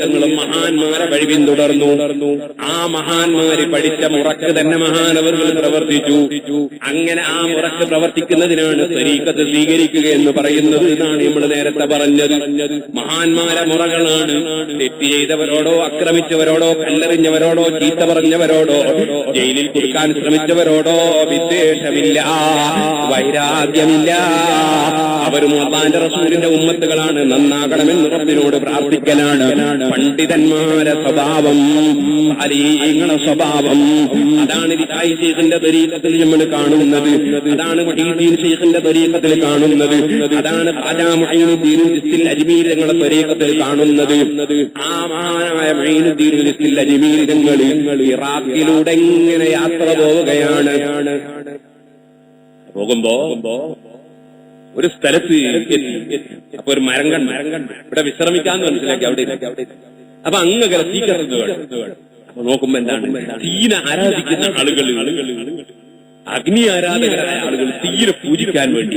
തങ്ങളും മഹാന്മാരെ വഴി പിന്തുടർന്നു ആ മഹാന്മാര് പഠിച്ച മുറക്ക് തന്നെ മഹാനവറുകൾ പ്രവർത്തിച്ചു. അങ്ങനെ ആ മുറക്ക് പ്രവർത്തിക്കുന്നതിനാണ് സ്വരീക്കത്ത് സ്വീകരിക്കുക എന്ന് പറയുന്നത് എന്നാണ് നമ്മൾ നേരത്തെ പറഞ്ഞത്. മഹാന്മാരെ മുറകളാണ്. തെറ്റ് ചെയ്തവരോടോ ആക്രമിച്ചവരോടോ കല്ലെറിഞ്ഞവരോടോ ചീത്ത പറഞ്ഞവരോടോ ജയിലിൽ കൊടുക്കാൻ ശ്രമിച്ചവരോടോ വിദ്വേഷമില്ല വൈരാഗ്യമില്ല. അവരും അള്ളാന്റെ റസൂലിന്റെ ഉമ്മത്തുകളാണ്. നന്നാകണമെന്ന് റബ്ബിനോട് പ്രാർത്ഥിക്കലാണ്. പണ്ഡിതന്മാരെ സ്വഭാവം അരീങ്ങളെ സ്വഭാവം അതാണ് വിതായി ശേഖന്റെ ദരീകത്തിൽ നമ്മൾ കാണുന്നത്. അതാണ് മഹീദ്ദീൻ ശേഖന്റെ ദരീകത്തിൽ കാണുന്നത്. അതാണ് ഖാജാ അജ്മീർ തങ്ങളെ ദരീകത്തിൽ കാണുന്നത്. ആമാനമായ ജിസ്തിൽ അജ്മീർ ഇറാഖിലൂടെ ഇങ്ങനെ യാത്ര പോവുകയാണ്. പോകുമ്പോ ഒരു സ്ഥലത്ത് അപ്പൊ ഒരു മരം കണ്ട്. ഇവിടെ വിശ്രമിക്കാന്ന് മനസ്സിലാക്കി അവിടെ. അപ്പൊ അങ്ങനെ അപ്പൊ നോക്കുമ്പോ എന്താണ്? തീന ആരാധിക്കുന്ന ആളുകൾ അഗ്നി ആരാധകരായ ആളുകൾ തീര പൂജിക്കാൻ വേണ്ടി.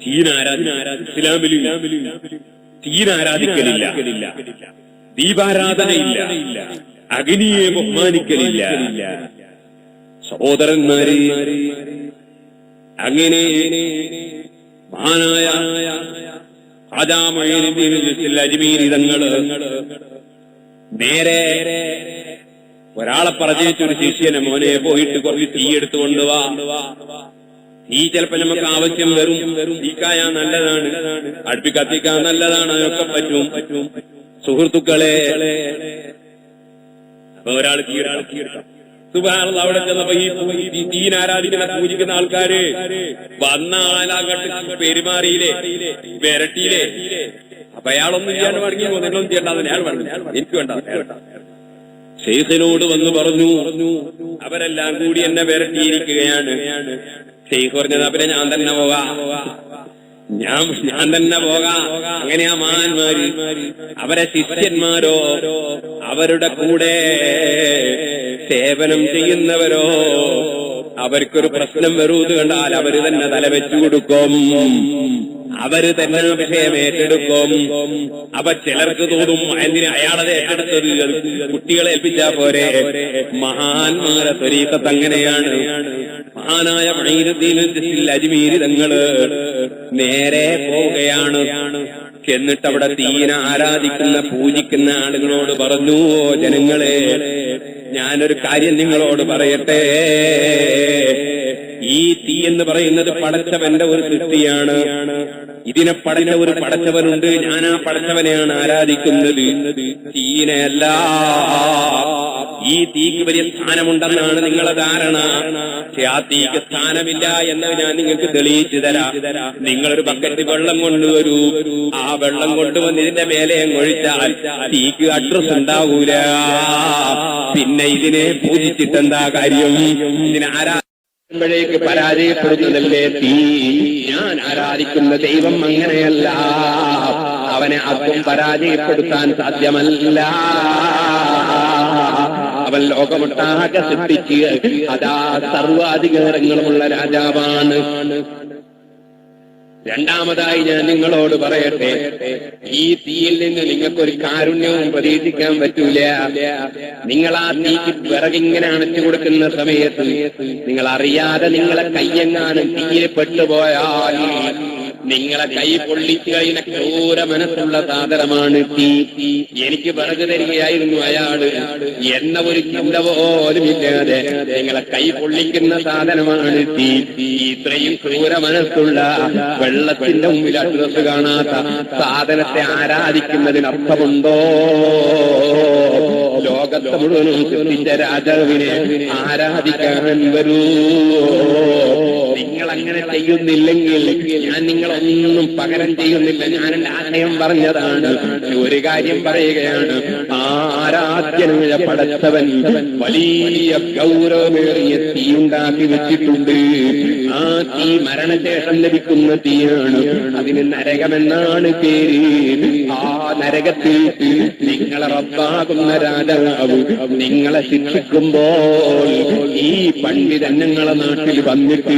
തീന ആരാധന ഇസ്ലാമിൽ തീന ആരാധിക്കലില്ല. ദീപാരാധനയില്ല. അഗ്നിയെ ബഹുമാനിക്കലില്ല. സഹോദരന്മാരെ അങ്ങനെ മഹാനായ അജമീരിതങ്ങൾ നേരെ ഒരാളെ പറഞ്ഞൊരു ശിഷ്യനെ മോനെ പോയിട്ട് കുറച്ച് തീ എടുത്തു കൊണ്ടുവാ. തീ ചിലപ്പോ നമുക്ക് ആവശ്യം വരും. തീക്കായ നല്ലതാണ്. അടുപ്പി നല്ലതാണ്. അതൊക്കെ പറ്റും. പറ്റും സുഹൃത്തുക്കളെ അപ്പൊ ഒരാൾ തീ ഒരാൾ തീ എടുക്കാം സുബാനുള്ള അവിടെ ചെന്നപ്പോ ഈ ദീൻ ആരാധിക്കുന്ന പൂജിക്കുന്ന ആൾക്കാര് വന്ന ആളാകട്ട് പെരുമാറിയില്ലേ? വിരട്ടിയില്ലേ അപ്പൊ അയാളൊന്നും ചെയ്യാൻ മടങ്ങി നിങ്ങളൊന്നും ചെയ്യണ്ടാന്ന് അയാൾ പറഞ്ഞു എനിക്ക് വേണ്ട ശേഖനോട് വന്ന് പറഞ്ഞു അവരെല്ലാം കൂടി എന്നെ വിരട്ടിയിരിക്കുകയാണ് ഷെയ്ഖ് പറഞ്ഞത് അവരെ ഞാൻ തന്നെ പോകാം ഞാൻ ഞാൻ തന്നെ പോകാം. അങ്ങനെയാ മഹാന്മാര്. അവരെ ശിഷ്യന്മാരോ അവരുടെ കൂടെ സേവനം ചെയ്യുന്നവരോ അവർക്കൊരു പ്രശ്നം വരൂത് കണ്ടാൽ അവർ തന്നെ തലവെച്ചു കൊടുക്കും. അവർ തന്നെ വിഷയം ഏറ്റെടുക്കും. അവ ചിലർക്ക് തോന്നും എന്തിന് അയാളത് ഏറ്റെടുത്തത്? കുട്ടികളെ ഏൽപ്പിച്ചാ പോരെ. മഹാന്മാരെ ത്വരീക്കത്ത് മഹാനായ അജ്മീരി തങ്ങൾ നേരെ പോവുകയാണ്. എന്നിട്ട് അവിടെ തീന ആരാധിക്കുന്ന പൂജിക്കുന്ന ആളുകളോട് പറഞ്ഞു "ഓ ജനങ്ങളെ ഞാനൊരു കാര്യം നിങ്ങളോട് പറയട്ടെ. ഈ തീ എന്ന് പറയുന്നത് പടച്ചവന്റെ ഒരു സൃഷ്ടിയാണ്. ഇതിനെ പടഞ്ഞ ഒരു പടച്ചവനുണ്ട്. ഞാൻ ആ പടച്ചവനെയാണ് ആരാധിക്കുന്നത്. തീനെയല്ല ഈ തീക്ക് വലിയ സ്ഥാനമുണ്ടെന്നാണ് നിങ്ങളെ ധാരണ. തീക്ക് സ്ഥാനമില്ല എന്ന് ഞാൻ നിങ്ങൾക്ക് തെളിയിച്ചു തരാം. നിങ്ങളൊരു ബക്കറ്റ് വെള്ളം കൊണ്ടുവരൂ ആ വെള്ളം കൊണ്ടുവന്ന് ഇതിന്റെ മേലെ ഒഴിച്ചാൽ തീക്ക് അഡ്രസ് ഉണ്ടാവൂല. പിന്നെ ഇതിനെ പൂജിച്ചിട്ടെന്താ കാര്യം? ഇതിനെ ആരാ മ്പോഴേക്ക് പരാജയപ്പെടുന്നതല്ലേ തീ? ഞാൻ ആരാധിക്കുന്ന ദൈവം അങ്ങനെയല്ല. അവനെ ആർക്കും പരാജയപ്പെടുത്താൻ സാധ്യമല്ല. അവൻ ലോകമൊട്ടാകെ സൃഷ്ടിച്ച് അതാ സർവാധികാരങ്ങളുമുള്ള രാജാവാണ്. രണ്ടാമതായി ഞാൻ നിങ്ങളോട് പറയട്ടെ ഈ തീയിൽ നിന്ന് നിങ്ങൾക്കൊരു കാരുണ്യവും പ്രതീക്ഷിക്കാൻ പറ്റൂല. നിങ്ങൾ ആ തീക്ക് വിറകിങ്ങനെ അണച്ചു കൊടുക്കുന്ന സമയത്ത് നിങ്ങൾ അറിയാതെ നിങ്ങളെ കയ്യെങ്ങാനും തീയിൽ പെട്ടുപോയാൽ നിങ്ങളെ കൈ പൊള്ളിക്കുകയിലെ ക്രൂര മനസ്സുള്ള സാധനമാണ് തീ എനിക്ക് പറഞ്ഞു തരികയായിരുന്നു അയാൾ. എന്ന ഒരു ചിന്ത ഇല്ലാതെ നിങ്ങളെ കൈ പൊള്ളിക്കുന്ന സാധനമാണ് തീ ഇത്രയും ക്രൂര മനസ്സുള്ള വെള്ളത്തിന്റെ മുമ്പിൽ അഡ്രസ് കാണാത്ത സാധനത്തെ ആരാധിക്കുന്നതിന് അർത്ഥമുണ്ടോ ലോകത്തെ മുഴുവനും രാജാവിനെ ആരാധിക്കാൻ വരൂ. നിങ്ങൾ അങ്ങനെ ചെയ്യുന്നില്ലെങ്കിൽ ഞാൻ നിങ്ങളൊന്നും പകരം ചെയ്യുന്നില്ല. ഞാൻ എന്റെ ആശയം പറഞ്ഞതാണ്. ഒരു കാര്യം പറയുകയാണ്. ആരാധ്യനായ പടച്ചവൻ വലിയ ഗൗരവമേറിയ തീ ഉണ്ടാക്കി വെച്ചിട്ടുണ്ട്. ആ തീ മരണശേഷം ലഭിക്കുന്ന തീയാണ്. അതിന് നരകമെന്നാണ് പേര്. ആ നരകത്തിൽ നിങ്ങളെ റബ്ബാകുന്ന രാജാവ് നിങ്ങളെ ശിക്ഷിക്കുമ്പോൾ ഈ പണ്ഡിതൻ നിങ്ങളെ നാട്ടിൽ വന്നിട്ട്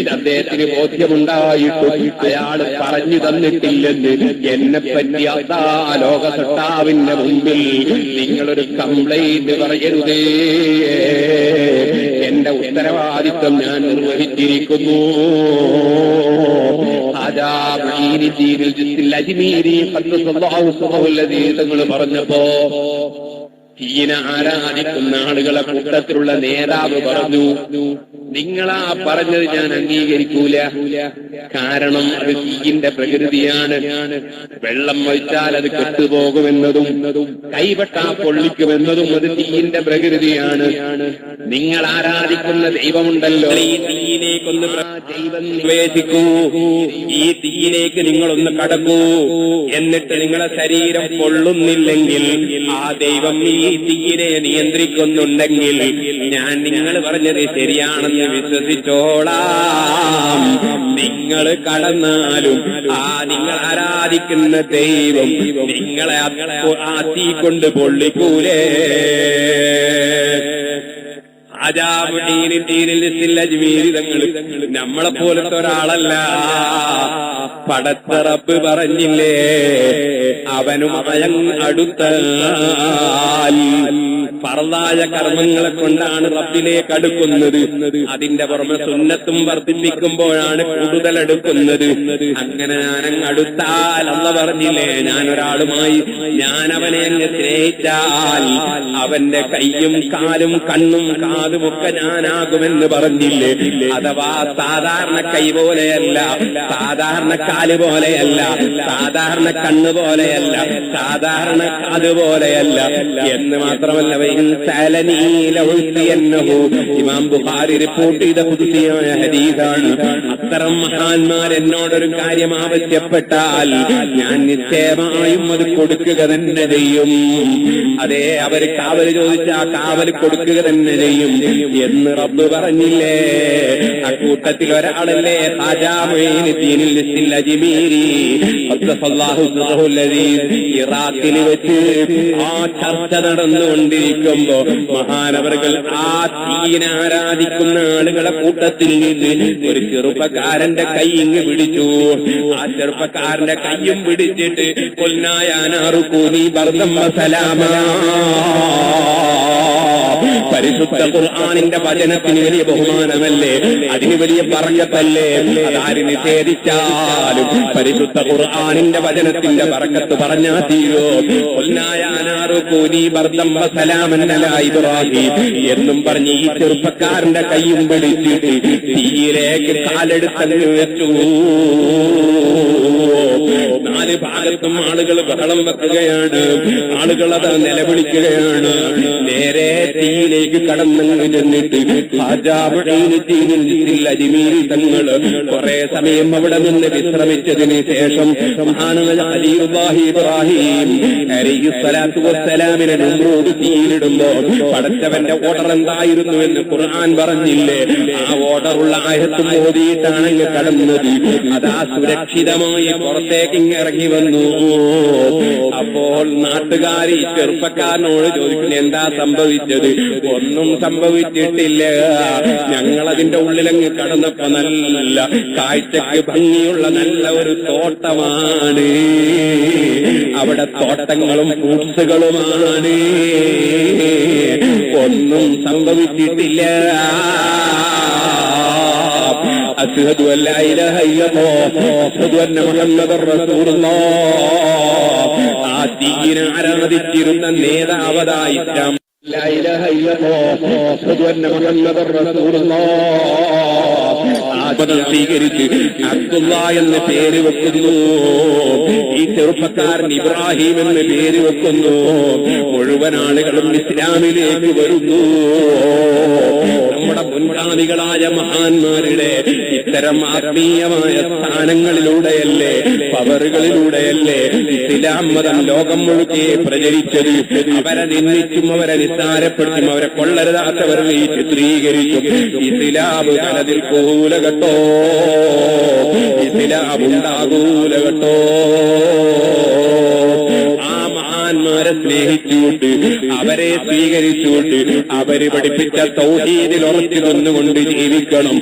ഇത് അദ്ദേഹത്തിന് ബോധ്യമുണ്ടായിട്ടും അയാൾ പറഞ്ഞു തന്നിട്ടില്ലെന്ന് എന്നെ പറ്റി അതാ ലോകസട്ടാവിന്റെ മുമ്പിൽ നിങ്ങളൊരു കംപ്ലൈന്റ് പറയരുതേ. എന്റെ ഉത്തരവാദിത്വം ഞാൻ നിർവഹിച്ചിരിക്കുന്നു. തങ്ങൾ പറഞ്ഞപ്പോ തീന ആരാധിക്കുന്ന ആളുകളെ കൂട്ടത്തിലുള്ള നേതാവ് പറഞ്ഞു നിങ്ങളാ പറഞ്ഞത് ഞാൻ അംഗീകരിക്കൂല. കാരണം അത് തീയിന്റെ പ്രകൃതിയാണ്. വെള്ളം ഒഴിച്ചാൽ അത് കെട്ടുപോകുമെന്നതും കൈവട്ടാ പൊള്ളിക്കുമെന്നതും അത് തീയിന്റെ പ്രകൃതിയാണ്. നിങ്ങൾ ആരാധിക്കുന്ന ദൈവമുണ്ടല്ലോ. ഈ തീയിലേക്കൊന്ന് ദൈവം നിവേദിക്കൂ ഈ തീയിലേക്ക് നിങ്ങളൊന്ന് കടക്കൂ. എന്നിട്ട് നിങ്ങളെ ശരീരം പൊള്ളുന്നില്ലെങ്കിൽ ആ ദൈവം ഈ തീയിനെ നിയന്ത്രിക്കുന്നുണ്ടെങ്കിൽ ഞാൻ നിങ്ങൾ പറഞ്ഞത് ശരിയാണെന്ന് വിശ്വസിച്ചോളാം. നിങ്ങൾ കടന്നാലും ആ നിങ്ങൾ ആരാധിക്കുന്ന ദൈവം നിങ്ങളെ ആ തീ കൊണ്ട് പൊള്ളിക്കൂലേ. അജാബീനിൽ നമ്മളെ പോലത്തെ ഒരാളല്ല. പടത്തറപ്പ് പറഞ്ഞില്ലേ? അവനും അയം അടുത്ത പറതായ കർമ്മങ്ങളെ കൊണ്ടാണ് റബ്ബിലേക്ക് അടുക്കുന്നത്. അതിന്റെ പുറമെ സുന്നത്തും വർദ്ധിപ്പിക്കുമ്പോഴാണ് കൂടുതൽ അടുക്കുന്നത് അങ്ങനെ ഞാനങ്ങ് അടുത്താൽ അല്ല പറഞ്ഞില്ലേ? ഞാൻ ഒരാളുമായി ഞാൻ അവനെ അങ്ങ് സ്നേഹിച്ചാൽ അവന്റെ കൈയും കാലും കണ്ണും കാതും ഞാനാകുമെന്ന് പറഞ്ഞില്ലേ? അഥവാ സാധാരണ കൈ പോലെയല്ല സാധാരണ കാൽ പോലെയല്ല സാധാരണ കണ്ണ് പോലെയല്ല സാധാരണ കാത് പോലെയല്ല. എന്ന് മാത്രമല്ല ഇമാം ബുഖാരി റിപ്പോർട്ട് ചെയ്ത പുതുസിയായ ഹദീസാണ്. അത്തരം മഹാന്മാർ എന്നോടൊരു കാര്യം ആവശ്യപ്പെട്ടാൽ ഞാൻ നിശ്ചയമായും അത് കൊടുക്കുക തന്നെ ചെയ്യും. അതെ അവർ കാവൽ ചോദിച്ച കാവൽ കൊടുക്കുക തന്നെ ചെയ്യും. എന്ന് റബ്ബ് പറഞ്ഞില്ലേ? അക്കൂട്ടത്തിൽ ഒരാളല്ലേ ഇറാഖിൽ വെച്ച് ആ ചർച്ച നടന്നുകൊണ്ടിരിക്കുമ്പോ മഹാനവറുകൾ ആ ആരാധിക്കുന്ന ആളുകളെ കൂട്ടത്തിൽ നിന്ന് ഒരു ചെറുപ്പക്കാരന്റെ കൈ ഇങ്ങ് പിടിച്ചു. ആ ചെറുപ്പക്കാരന്റെ കൈയും പിടിച്ചിട്ട് കൊല്ലായാനാറുക്കൂനി ബർദം സലാമാ. പരിശുദ്ധ ഖുർആാനിന്റെ വചനത്തിന് വലിയ ബഹുമാനമല്ലേ? അതിന് വലിയ പറക്കത്തല്ലേ അതാര് നിഷേധിച്ചാലും പരിശുദ്ധ ഖുർആാനിന്റെ വചനത്തിന്റെ പറക്കത്ത് പറഞ്ഞാ തീരോ? ഇബ്രാഹിം എന്നും പറഞ്ഞ് ഈ ചെറുപ്പക്കാരന്റെ കൈയും പിടിച്ചിട്ട് തീയിലേക്ക് കാലെടുത്തു വെച്ചു. നാല് ഭാഗത്തും ആളുകൾ ബഹളം വെക്കുകയാണ്. ആളുകൾ അത് നിലവിളിക്കുകയാണ്. നേരെ തീയിലേക്ക് കടന്നങ്ങ് ചെന്നിട്ട് അരിമീൽ തങ്ങൾ കുറെ സമയം അവിടെ നിന്ന് വിശ്രമിച്ചതിന് ശേഷം ഇബ്രാഹിം വസ്സലാമിനെ തീയിലിടുമ്പോ പടച്ചവന്റെ ഓർഡർ എന്തായിരുന്നു എന്ന് ഖുർആൻ പറഞ്ഞില്ലേ? ആ ഓർഡറുള്ള ആയത്തും ഓതിയിട്ടാണെങ്കിൽ കടന്നത്. അതാ സുരക്ഷിതമായി പുറത്തേക്ക് ഇറങ്ങി വന്നു. അപ്പോൾ നാട്ടുകാർ ഈ ചെറുപ്പക്കാരനോട് ചോദിക്കുന്നു എന്താ സംഭവിച്ചത്? ഒന്നും സംഭവിച്ചിട്ടില്ല. ഞങ്ങളതിന്റെ ഉള്ളിലങ്ങ് കടന്നപ്പോ നല്ല കാഴ്ചക്ക് ഭംഗിയുള്ള നല്ല ഒരു തോട്ടമാണ്. അവിടെ തോട്ടങ്ങളും ഫ്രൂട്ട്സുകളുമാണ്. ഒന്നും സംഭവിച്ചിട്ടില്ല. أشهد أن لا إله إلا الله أشهد أن محمد رسول الله ആ ദീന ആരാധിച്ചിരുന്ന നേതാവതായിട്ടാം لا إله إلا الله أشهد أن محمد رسول ആത്മതം സ്വീകരിച്ച് അബ്ദുള്ള എന്ന പേര് വെക്കുന്നു. ഈ ചെറുപ്പക്കാരൻ ഇബ്രാഹിം എന്ന് പേര് വെക്കുന്നു. മുഴുവൻ ആളുകളും ഇസ്ലാമിലേക്ക് വരുന്നു. നമ്മുടെ മുൻഗാമികളായ മഹാന്മാരുടെ ഇത്തരം ആത്മീയമായ സ്ഥാനങ്ങളിലൂടെയല്ലേ പവറുകളിലൂടെയല്ലേ ഇസ്ലാം മതം ലോകം മുഴുക്കെ പ്രചരിച്ചത്? അവരെ നിന്ദിച്ചും അവരെ നിസ്സാരപ്പെടുത്തും അവരെ കൊള്ളരുതാത്തവർ ഈ ചിത്രീകരിക്കും ഇസ്ലാം കലതിൽക്കൂല കേട്ടോ ഇസ്ലാം ഉണ്ടാകൂല കേട്ടോ മഹാന്മാരെ സ്നേഹിച്ചുകൊണ്ട് അവരെ സ്വീകരിച്ചുകൊണ്ട് അവർ പഠിപ്പിച്ച സൗഹീദിൽ ഉറച്ചു നിന്നുകൊണ്ട് ജീവിക്കണം.